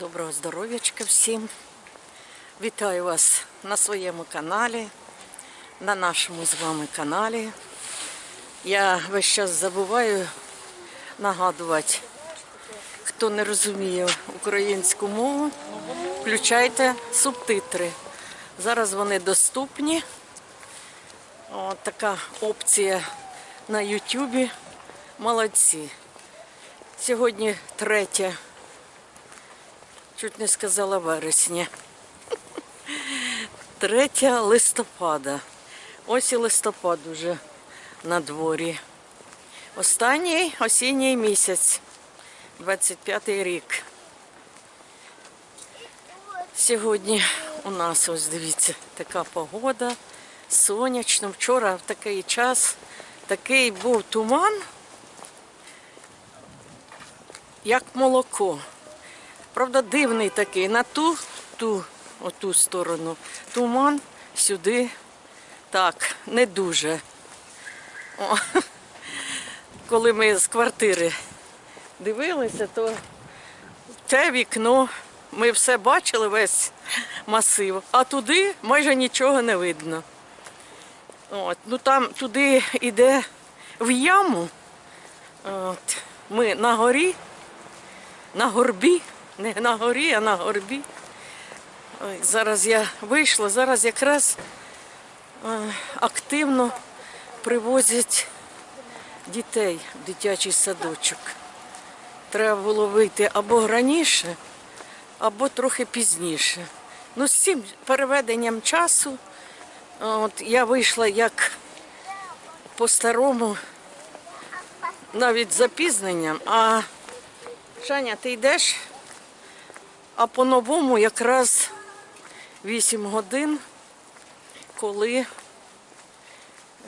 Доброго здоров'ячка всім. Вітаю вас на своєму каналі, на нашому з вами каналі. Я весь час забуваю нагадувати, хто не розуміє українську мову, включайте субтитри. Зараз вони доступні. От така опція на Ютубі. Молодці. Сьогодні третє Чуть не сказала вересня. 3 листопада. Ось і листопад уже на дворі. Останній осінній місяць, 25 рік. Сьогодні у нас, ось дивіться, така погода. Сонячно. Вчора в такий час такий був туман, як молоко. Правда, дивний такий. На ту, ту, оту сторону. Туман сюди. Так, не дуже. О, коли ми з квартири дивилися, то те вікно ми все бачили, весь масив, а туди майже нічого не видно. От, ну там туди йде в яму. От, ми на горі, на горбі. Не на горі, а на горбі. Ой, зараз я вийшла, зараз якраз е, активно привозять дітей в дитячий садочок. Треба було вийти або раніше, або трохи пізніше. Ну, з цим переведенням часу, от я вийшла як по-старому, навіть з запізненням, а Шаня, ти йдеш? А по-новому якраз 8 годин, коли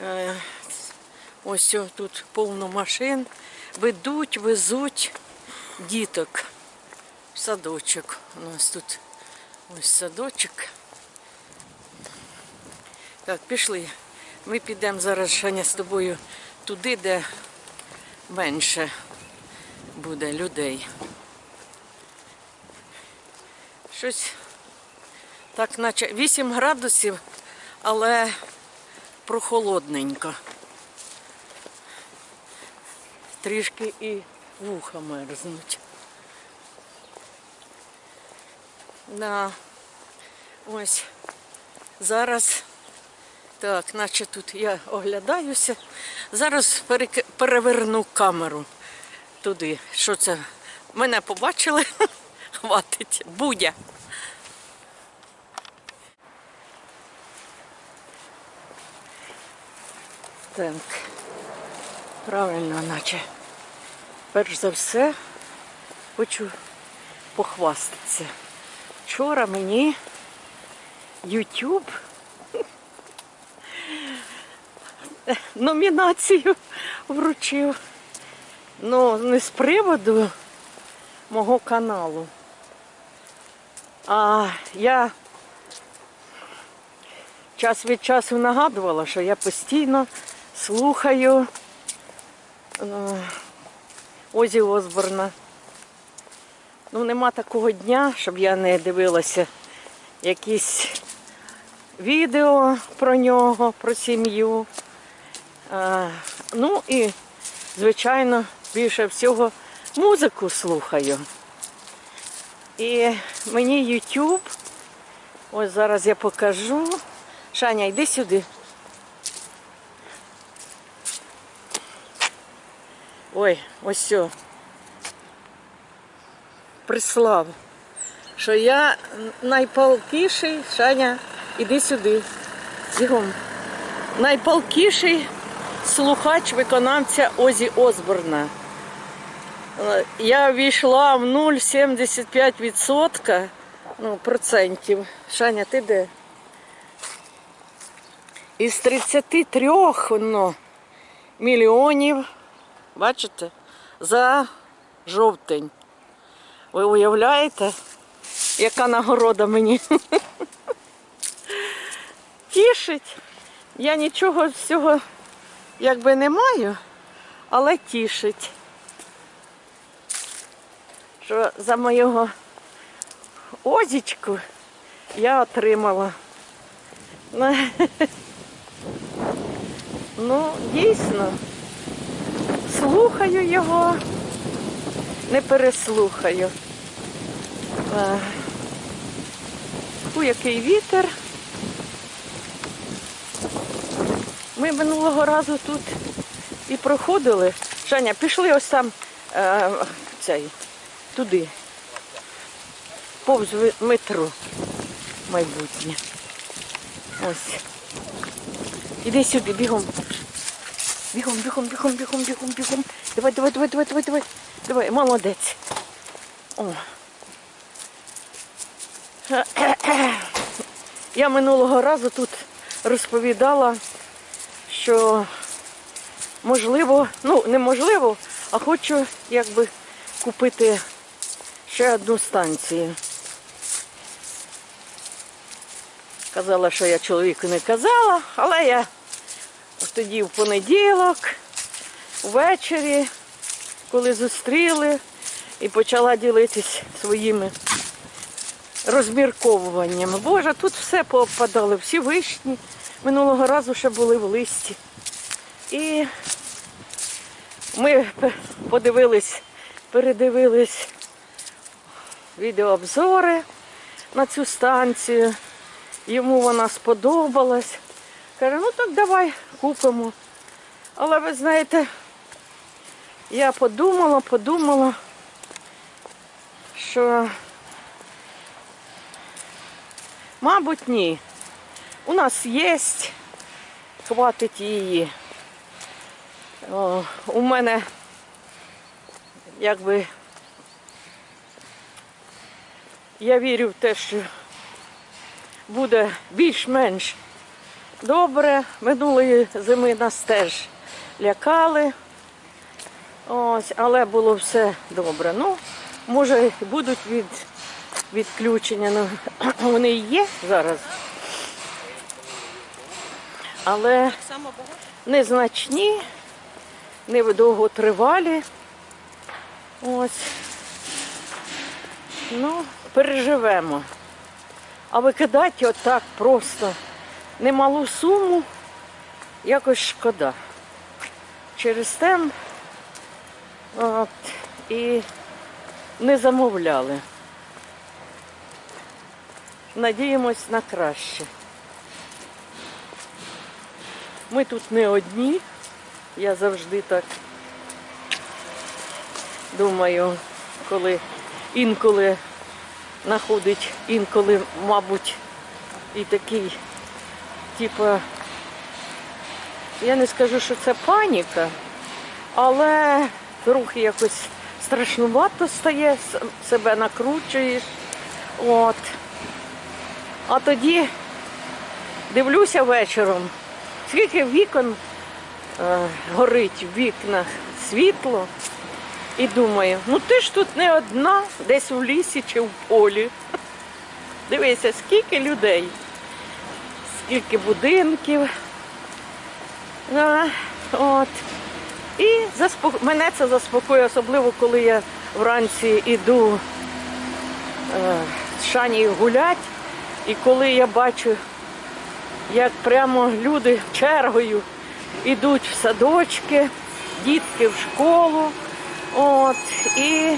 е, ось тут повно машин, ведуть, везуть діток в садочок. У нас тут ось садочок. Так, пішли. Ми підемо зараз, Шаня, з тобою туди, де менше буде людей. Щось так, наче 8 градусів, але прохолодненько. Трішки і вуха мерзнуть. Да. Ось зараз, так, наче тут я оглядаюся. Зараз переверну камеру туди. Що це? Мене побачили? Хватить. Будя. Так. Правильно, наче. Перш за все, хочу похвастатися. Вчора мені YouTube номінацію вручив. Ну, не з приводу мого каналу. А я час від часу нагадувала, що я постійно слухаю е, Озі Осборна. Ну, нема такого дня, щоб я не дивилася якісь відео про нього, про сім'ю. Ну і, звичайно, більше всього музику слухаю. І мені YouTube, ось зараз я покажу. Шаня, йди сюди. Ой, ось все. Прислав, що я найпалкіший, Шаня, іди сюди. Бігом. Найпалкіший слухач виконавця Озі Осборна. Я війшла в 0,75% ну, процентів. Шаня, ти де? Із 33 ну, мільйонів, бачите, за жовтень. Ви уявляєте, яка нагорода мені? Тішить. Я нічого з цього якби не маю, але тішить. Що за моєго Озічку я отримала. Ну, дійсно, слухаю його, не переслухаю. У який вітер. Ми минулого разу тут і проходили. Женя, пішли ось там е, цей, туди. Повз метро майбутнє. Ось. Іди сюди, бігом. Бігом, бігом, бігом, бігом, бігом, бігом. Давай, давай, давай, давай, давай, давай. Давай, молодець. О. Я минулого разу тут розповідала, що можливо, ну неможливо, а хочу якби купити ще одну станцію. Казала, що я чоловіку не казала, але я тоді в понеділок, ввечері, коли зустріли, і почала ділитись своїми розмірковуваннями. Боже, тут все поопадало, всі вишні. Минулого разу ще були в листі. І ми подивились, передивились відеообзори на цю станцію. Йому вона сподобалась. Каже, ну так давай купимо. Але ви знаєте, я подумала, подумала, що, мабуть, ні. У нас є, хватить її. О, у мене якби я вірю в те, що буде більш-менш добре. Минулої зими нас теж лякали. Ось, але було все добре. Ну, може, будуть від, відключення. Ну, вони є зараз. Але незначні, недовготривалі. Ось. Ну, переживемо. А викидати отак просто немалу суму, якось шкода. Через те от, і не замовляли. Надіємось на краще. Ми тут не одні. Я завжди так думаю, коли інколи знаходить, інколи, мабуть, і такий, типу, я не скажу, що це паніка, але трохи якось страшнувато стає, себе накручуєш. От. А тоді дивлюся вечором, скільки вікон е, горить в вікнах світло. І думаю, ну ти ж тут не одна, десь у лісі чи в полі. Дивися, скільки людей, скільки будинків. А, от. І заспоко... мене це заспокоює, особливо коли я вранці йду е, з Шанією гулять, і коли я бачу, як прямо люди чергою йдуть в садочки, дітки в школу. От, і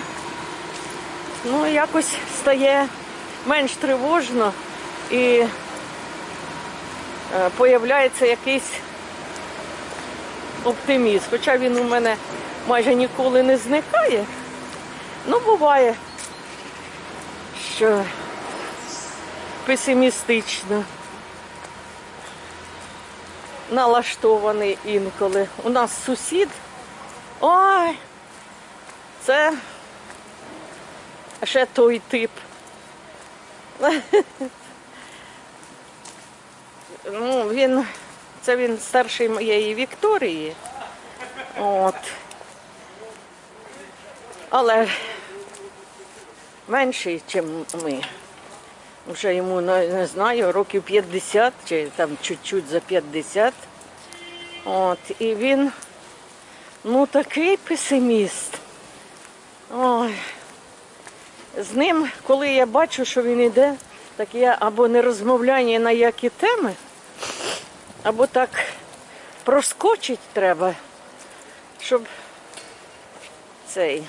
ну, якось стає менш тривожно і появляється якийсь оптимізм. Хоча він у мене майже ніколи не зникає. Ну, буває, що песимістично налаштований інколи. У нас сусід. Ой, це ще той тип. Ну, він, це він старший моєї Вікторії. От. Але менший, ніж ми. Вже йому не, знаю, років 50 чи там чуть-чуть за 50. От, і він ну такий песиміст. Ой. з ним, коли я бачу, що він йде, так я або не розмовляю ні на які теми, або так проскочить треба, щоб цей,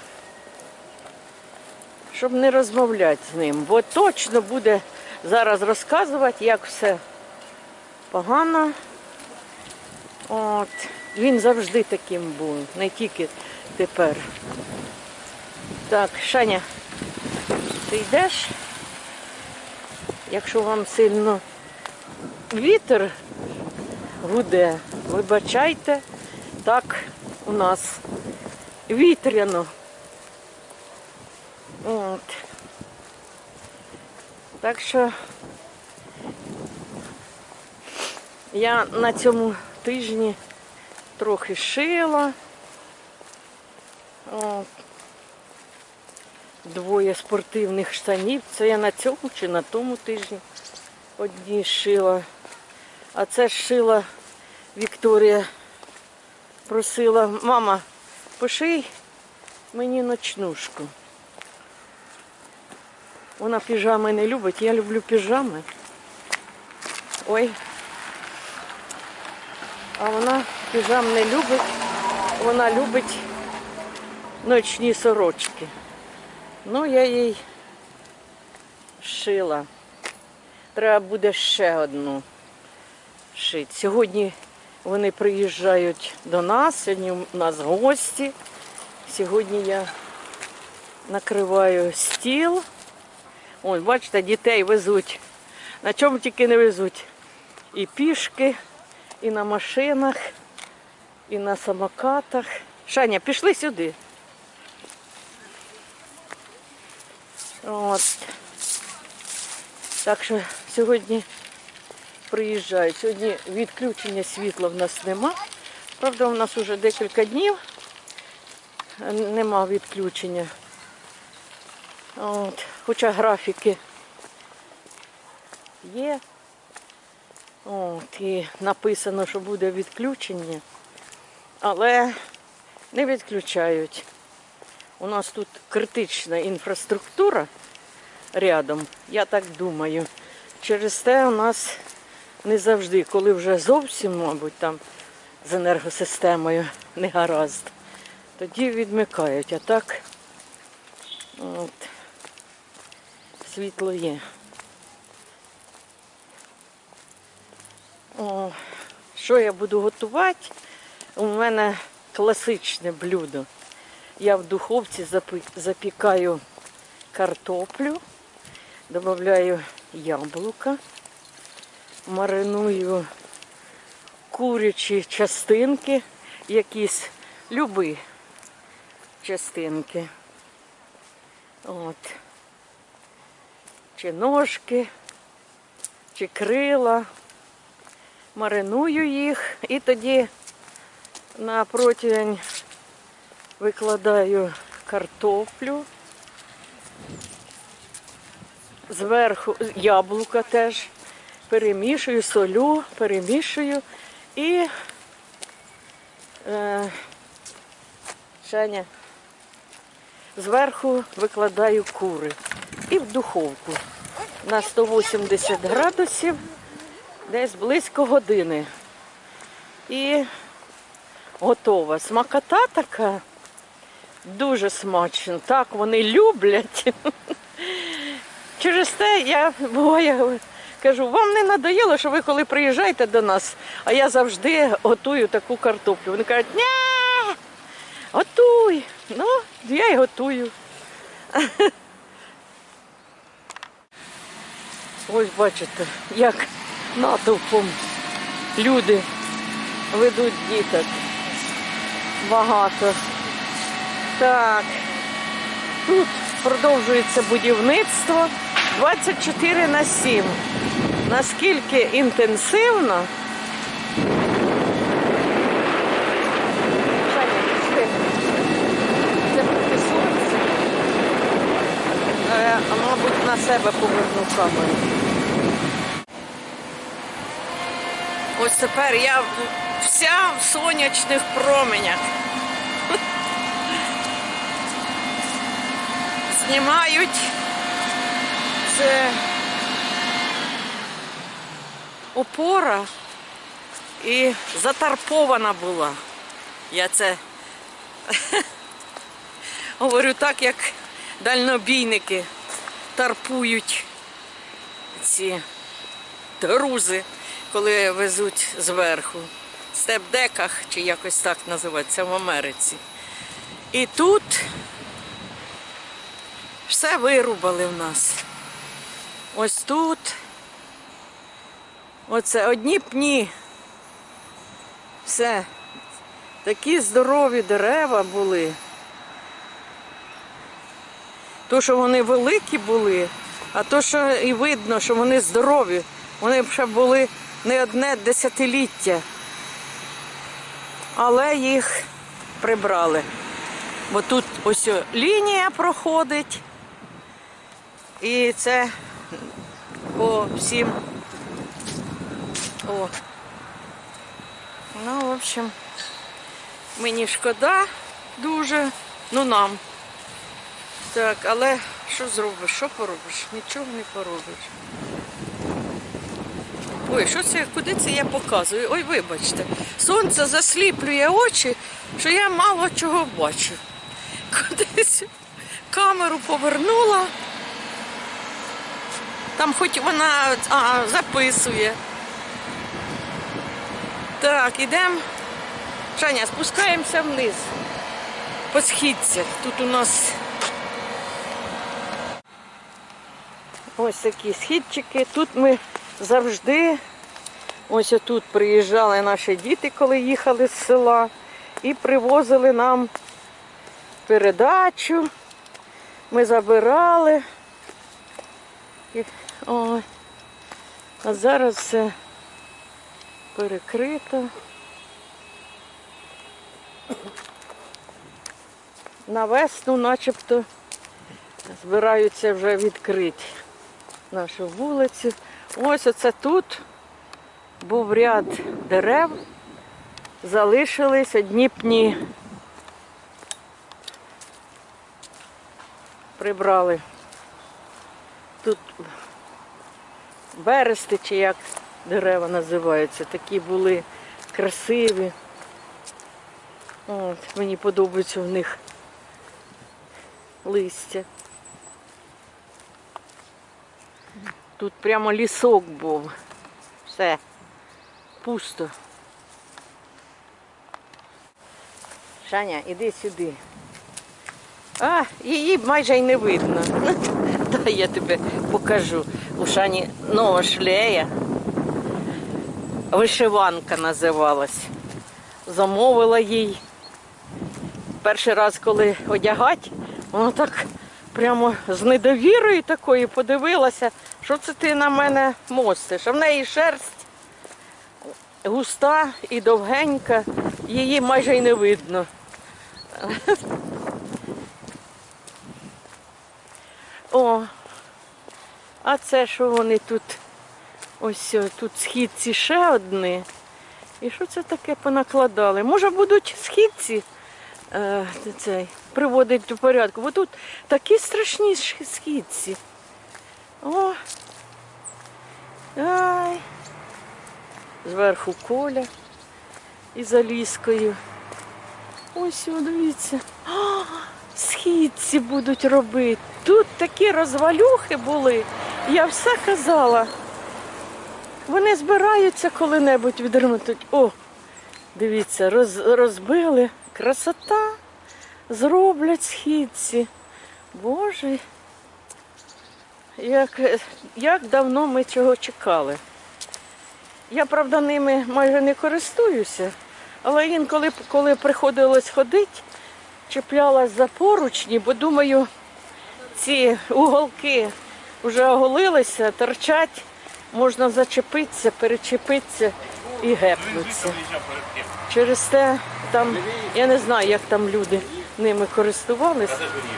щоб не розмовляти з ним. Бо точно буде зараз розказувати, як все погано. От. Він завжди таким був, не тільки тепер. Так, Шаня, ти йдеш? Якщо вам сильно вітер гуде, вибачайте, так у нас вітряно. От. Так що я на цьому тижні трохи шила. От. Двоє спортивних штанів. Це я на цьому чи на тому тижні одні шила. А це шила Вікторія. Просила, мама, поший мені ночнушку. Вона піжами не любить, я люблю піжами. Ой. А вона піжам не любить, вона любить ночні сорочки. Ну, я їй шила. Треба буде ще одну шити. Сьогодні вони приїжджають до нас, сьогодні у нас гості. Сьогодні я накриваю стіл. Ось, бачите, дітей везуть. На чому тільки не везуть. І пішки, і на машинах, і на самокатах. Шаня, пішли сюди. От. Так що сьогодні приїжджають. Сьогодні відключення світла в нас нема. Правда, у нас вже декілька днів нема відключення. От. Хоча графіки є. От, і написано, що буде відключення, але не відключають. У нас тут критична інфраструктура рядом, я так думаю. Через те у нас не завжди, коли вже зовсім, мабуть, там з енергосистемою не гаразд, тоді відмикають, а так от, світло є. О, що я буду готувати? У мене класичне блюдо. Я в духовці запікаю картоплю, додаю яблука, мариную курячі частинки, якісь любі частинки. От. Чи ножки, чи крила. Мариную їх і тоді на противень викладаю картоплю. Зверху яблука теж перемішую, солю, перемішую і е, Шаня, зверху викладаю кури і в духовку на 180 градусів десь близько години. І готова. Смакота така дуже смачна. Так вони люблять. Через те я буває кажу, вам не надоїло, що ви коли приїжджаєте до нас, а я завжди готую таку картоплю. Вони кажуть, ні, готуй. Ну, я й готую. Ось бачите, як натовпом люди ведуть діток. Багато. Так. Тут продовжується будівництво 24 на 7. Наскільки інтенсивно. Це мабуть, на себе поверну камеру. Ось тепер я вся в сонячних променях. знімають. Це опора і затарпована була. Я це говорю так, як дальнобійники тарпують ці грузи, коли везуть зверху. В степдеках, чи якось так називається в Америці. І тут все вирубали в нас. Ось тут. Оце одні пні. Все. Такі здорові дерева були. То, що вони великі були, а то, що і видно, що вони здорові. Вони б ще були не одне десятиліття. Але їх прибрали. Бо тут ось лінія проходить. І це по всім. О. Ну, в общем, мені шкода дуже, ну нам. Так, але що зробиш? Що поробиш? Нічого не поробиш. Ой, що це, куди це я показую? Ой, вибачте. Сонце засліплює очі, що я мало чого бачу. Кудись камеру повернула. Там хоч вона а, записує. Так, ідемо. Шаня, спускаємося вниз. По східцях. Тут у нас ось такі східчики. Тут ми завжди, ось тут приїжджали наші діти, коли їхали з села, і привозили нам передачу. Ми забирали. Ой. А зараз все перекрито. На весну начебто збираються вже відкрити нашу вулицю. Ось оце тут був ряд дерев, залишились одні пні. Прибрали. Тут берести, чи як дерева називаються, такі були красиві. От, мені подобається в них листя. Тут прямо лісок був. Все. Пусто. Шаня, іди сюди. А, її майже й не видно. Дай я тебе покажу. Шані нова шлея. Вишиванка називалась. Замовила їй. Перший раз, коли одягать, воно так прямо з недовірою такою подивилася, що це ти на мене мостиш. А в неї шерсть густа і довгенька, її майже й не видно. О, а це що вони тут? Ось тут східці ще одні. І що це таке понакладали? Може будуть східці е, цей, приводити до порядку. Бо тут такі страшні східці. О. Ай. Зверху коля із залізкою. Ось, о, дивіться. А, східці будуть робити. Тут такі розвалюхи були. Я все казала. Вони збираються коли-небудь відремонтують. О, дивіться, роз, розбили. Красота. Зроблять східці. Боже. Як, як давно ми цього чекали. Я, правда, ними майже не користуюся, але інколи, коли приходилось ходити, чіплялась за поручні, бо думаю, ці уголки вже оголилися, торчать, можна зачепитися, перечепитися і гепнутися. Через те там, я не знаю, як там люди ними користувались.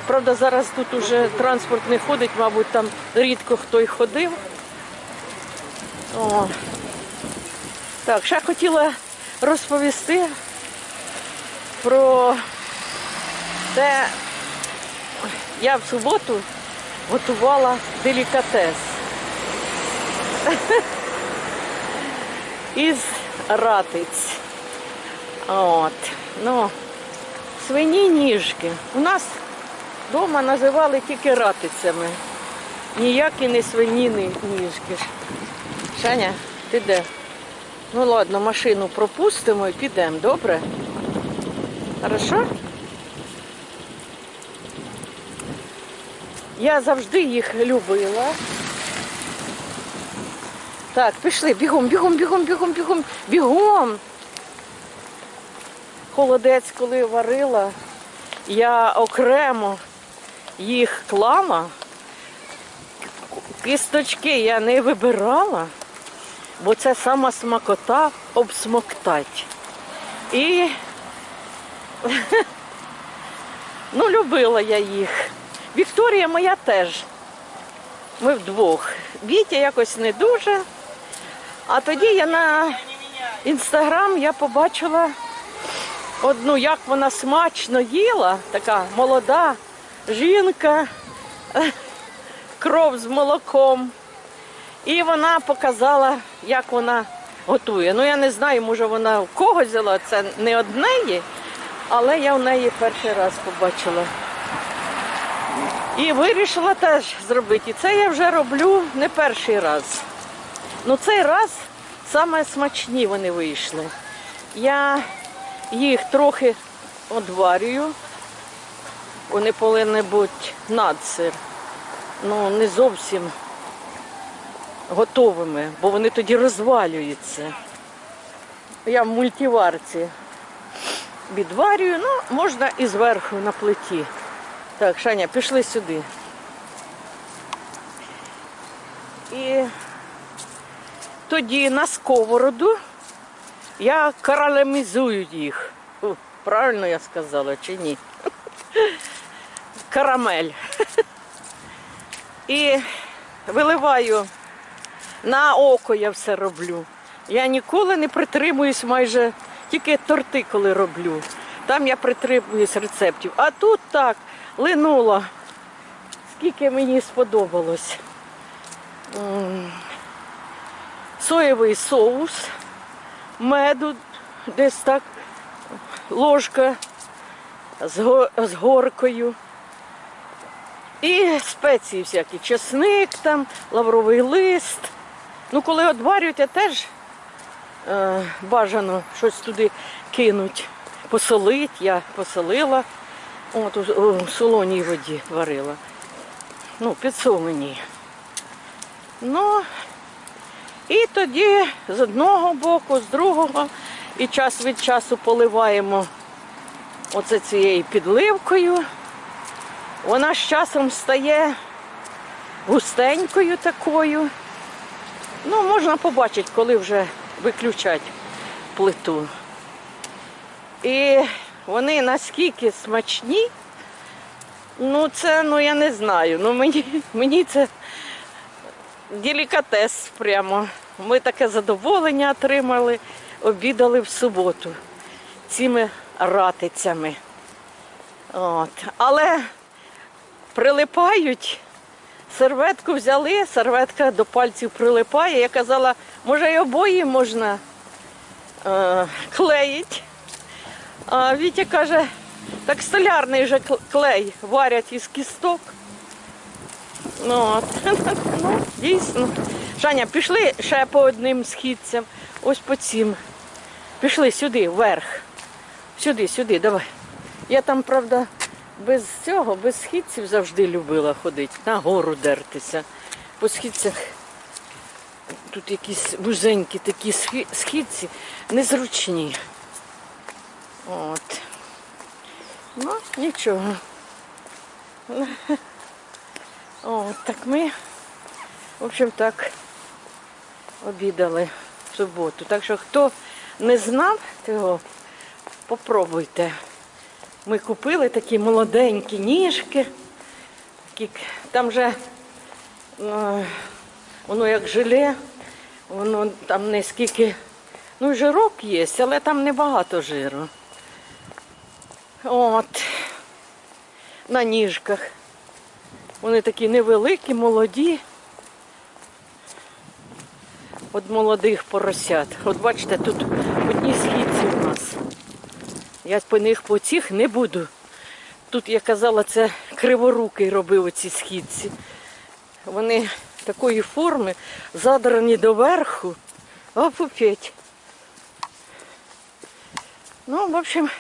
Правда, зараз тут уже транспорт не ходить, мабуть, там рідко хто й ходив. О. Так, ще хотіла розповісти про те, я в суботу готувала делікатес. Із ратиць. От. Ну, свині ніжки. У нас вдома називали тільки ратицями. Ніякі не свині ніжки. Шаня, ти де? Ну ладно, машину пропустимо і підемо, добре? Хорошо? Я завжди їх любила. Так, пішли, бігом, бігом, бігом, бігом, бігом, бігом. Холодець, коли варила, я окремо їх клала. Кісточки я не вибирала, бо це сама смакота обсмоктать. І ну, любила я їх. Вікторія моя теж. Ми вдвох. Вітя якось не дуже. А тоді я на інстаграм я побачила одну, як вона смачно їла, така молода жінка, кров з молоком. І вона показала, як вона готує. Ну я не знаю, може вона в кого взяла, це не од неї, але я в неї перший раз побачила. І вирішила теж зробити. І це я вже роблю не перший раз. Ну цей раз саме смачні вони вийшли. Я їх трохи одварюю. Вони повинні бути надсир. Ну, не зовсім готовими, бо вони тоді розвалюються. Я в мультиварці відварюю, ну, можна і зверху на плиті. Так, Шаня, пішли сюди. І тоді на сковороду я карамелізую їх. Правильно я сказала чи ні? Карамель. І виливаю на око я все роблю. Я ніколи не притримуюсь майже, тільки торти, коли роблю. Там я притримуюсь рецептів. А тут так, линула. Скільки мені сподобалось. Соєвий соус, меду, десь так, ложка з, горкою. І спеції всякі, чесник там, лавровий лист. Ну, коли одварюєте, теж е, бажано щось туди кинуть. Посолить, я посолила. От у, солоній воді варила. Ну, підсоленій. Ну, і тоді з одного боку, з другого, і час від часу поливаємо оце цією підливкою. Вона з часом стає густенькою такою. Ну, можна побачити, коли вже виключать плиту. І вони наскільки смачні, ну це, ну я не знаю. Ну мені, мені це делікатес прямо. Ми таке задоволення отримали, обідали в суботу цими ратицями. От. Але прилипають. Серветку взяли, серветка до пальців прилипає. Я казала, може й обої можна е, клеїть. А Вітя каже, так столярний вже клей варять із кісток. Ну, от. ну, дійсно. Жаня, пішли ще по одним східцям. Ось по цим. Пішли сюди, вверх. Сюди, сюди, давай. Я там, правда, без цього, без східців завжди любила ходити, на гору дертися. По східцях тут якісь вузенькі такі східці, незручні. От. Ну, нічого. От, так ми, в общем, так обідали в суботу. Так що хто не знав цього, попробуйте. Ми купили такі молоденькі ніжки. Такі, там же е, воно як желе, воно там не скільки, ну жирок є, але там небагато жиру. От. на ніжках. Вони такі невеликі, молоді. От молодих поросят. От бачите, тут одні східці у нас. Я по них по цих не буду. Тут, я казала, це криворукий робив оці східці. Вони такої форми, задрані доверху. Опупеть. Ну, в общем,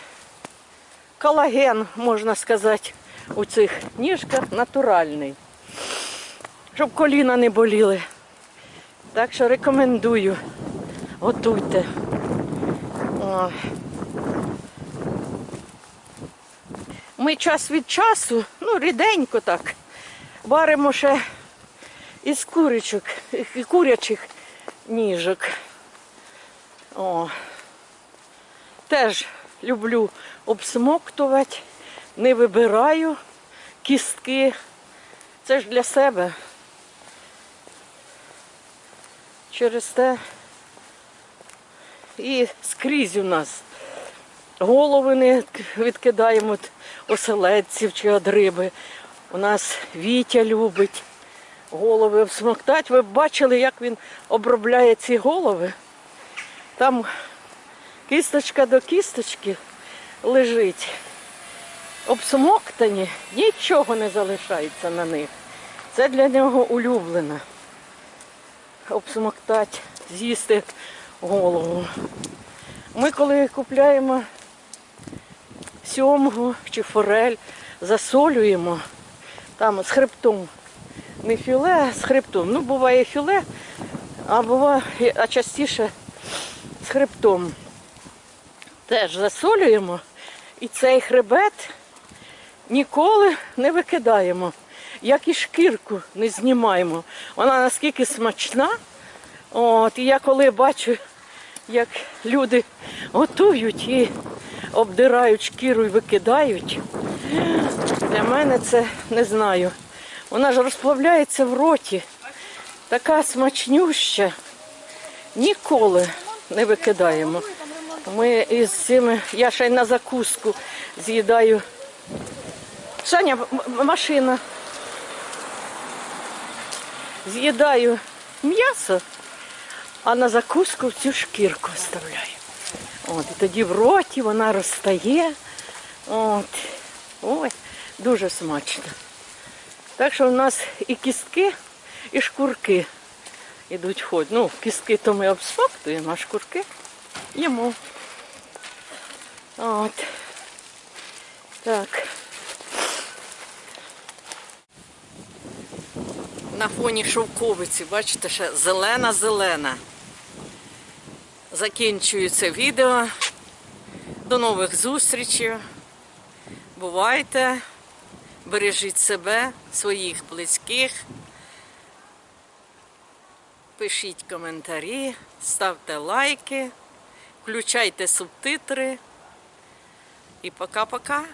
колаген, можна сказати, у цих ніжках натуральний. Щоб коліна не боліли. Так що рекомендую. Готуйте. Ми час від часу, ну, ріденько так, варимо ще із курячок, і курячих ніжок. О. Теж люблю обсмоктувати, не вибираю кістки. Це ж для себе. Через те і скрізь у нас голови не відкидаємо від оселедців чи від риби. У нас Вітя любить голови обсмоктати. Ви бачили, як він обробляє ці голови. Там кісточка до кісточки лежить. Обсмоктані, нічого не залишається на них. Це для нього улюблено. Обсмоктати, з'їсти голову. Ми коли купляємо сьомгу чи форель, засолюємо там з хребтом. Не філе, а з хребтом. Ну, буває філе, а буває, а частіше з хребтом. Теж засолюємо і цей хребет ніколи не викидаємо. Як і шкірку не знімаємо. Вона наскільки смачна. От, і я коли бачу, як люди готують і обдирають шкіру і викидають, для мене це не знаю. Вона ж розплавляється в роті. Така смачнюща. Ніколи не викидаємо. Ми із цими, я ще й на закуску з'їдаю. Саня, машина. З'їдаю м'ясо, а на закуску цю шкірку вставляю. От, і тоді в роті вона розтає. От. Ой, дуже смачно. Так що в нас і кістки, і шкурки йдуть в ход. Ну, кістки то ми обсмоктуємо, а шкурки їмо. От. Так. На фоні шовковиці, бачите, ще зелена-зелена. Закінчую це відео. До нових зустрічей. Бувайте, бережіть себе, своїх близьких. Пишіть коментарі, ставте лайки, включайте субтитри. І пока-пока.